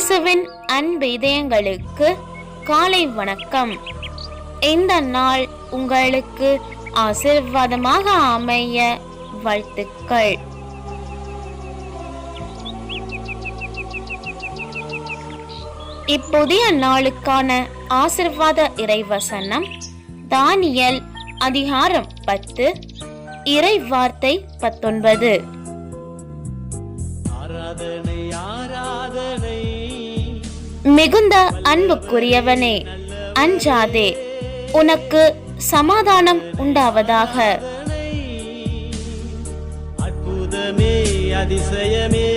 இயேசுவின் அன்பு இதயங்களுக்கு காலை வணக்கம். இந்த நாள் உங்களுக்கு ஆசீர்வாதமாக அமைய வாழ்த்துக்கள். இப்புதிய நாளுக்கான ஆசிர்வாத இறைவசனம் தானியல் அதிகாரம் பத்து இறை வார்த்தை பத்தொன்பது. ஆராதனை ஆராதனை. மிகுந்த அன்புக்குரியவனே அஞ்சாதே உனக்கு சமாதானம் உண்டாவதாக. அற்புதமே அதிசயமே.